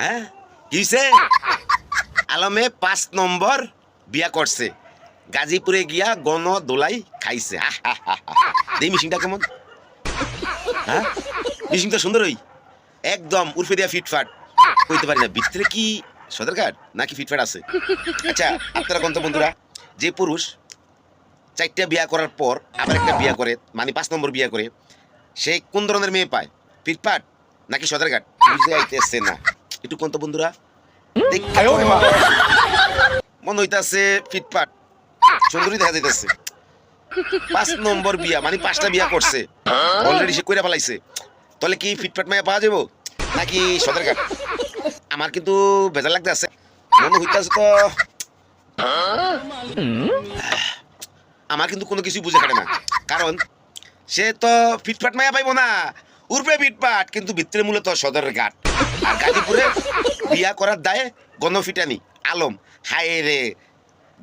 হ্যাঁ কি? আলমে পাঁচ নম্বর বিয়া করছে। গাজীপুরে গিয়া গণ দোলাই খাইছে। এই মিশিংটা কেমন? হ্যাঁ মিশিংটা সুন্দর হই। একদম উর্ফে দিয়া ফিটফাট। কইতে পারি না, ভিতরে কি সদর কার্ড নাকি ফিটফাট আছে? আচ্ছা আপনারা কোন বন্ধুরা, যে পুরুষ চারটা বিয়া করার পর আবার একটা বিয়া করে মানে পাঁচ নম্বর বিয়া করে, সে কোন ধরনের মেয়ে পায়? ফিটফাট নাকি সদর ঘাট বুঝে আইতেছে না। একটু কোন তো বন্ধুরা? মনে হইতাছে ফিটফাট। সুন্দরী দেখা যাইতেছে। পাঁচ নম্বর বিয়া মানে পাঁচটা বিয়া করছে। অলরেডি সে কইরা ফেলাইছে। তাহলে কি ফিটফাট মায়া পাওয়া যাব নাকি সদর ঘাট আমার কিন্তু ভেজাল লাগতে আছে। মনে হইতাছে তো আমার কিন্তু কোনো কিছু বুঝে কাটে না। কারণ সে তো ফিটফাট মায়া পাইবো না। উর্ফে ফিটফাট কিন্তু ভিতরে মূলত সদর ঘাট। আর গাজীপুরে বিয়া করার দায়ে গণফিটানি আলম। হায় রে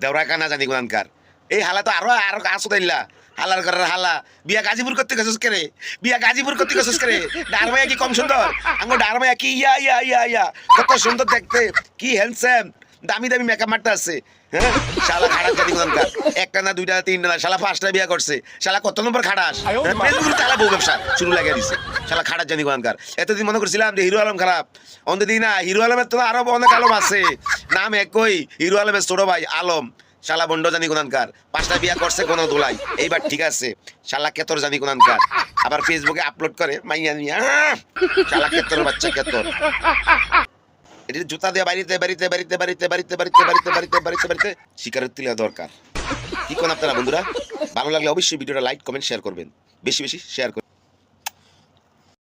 দেওরা কানা জানি গুনানকার এই হালা তো আরও আরও আসো দিল্লা হালার ঘরের হালা। বিয়া গাজীপুর করতে গেছিস করে বিয়া গাজীপুর করতে গেছিস করে ডারমায়া কি কম সুন্দর? আঙ্গো ডারমায়া কি ইয়া ইয়া ইয়া ইয়া। কত সুন্দর দেখতে। কি হ্যান্ডসাম দামি দামি মেকআপ মারতে আছে হ্যাঁ? শালা খারাপ জানি গুনানকার একটা না দুইটা তিনটা না শালা পাঁচটা বিয়া করছে। শালা কত নম্বর খাটাস ফেসবুকে চালা বউ ব্যবসা শুরু লাগিয়ে দিছে। শালা খারাপ জানি গুনানকার এতদিন মনে করছিলাম যে হিরো আলম খারাপ। অন্তদিন না হিরো আলমের তো আরও অনেক আলম আছে। নাম একই হিরো আলমের ছোট ভাই আলম। শালা বন্ড জানি গুনানকার পাঁচটা বিয়া করছে কোনো দোলাই। এইবার ঠিক আছে। শালা কেতর জানি গুনানকার আবার ফেসবুকে আপলোড করে মাইয়া নিয়া। আহ! শালা কেতর বাচ্চা কেতর। এটা জুতা দিয়ে বাড়িতে বাড়িতে বাড়িতে বাড়িতে বাড়িতে বাড়িতে বাড়িতে বাড়িতে বাড়িতে বাড়িতে শিকারের তুলে দরকার। কি কোন আপনারা বন্ধুরা? ভালো লাগলে অবশ্যই ভিডিওটা লাইক, কমেন্ট শেয়ার করবেন। বেশি বেশি শেয়ার করবেন।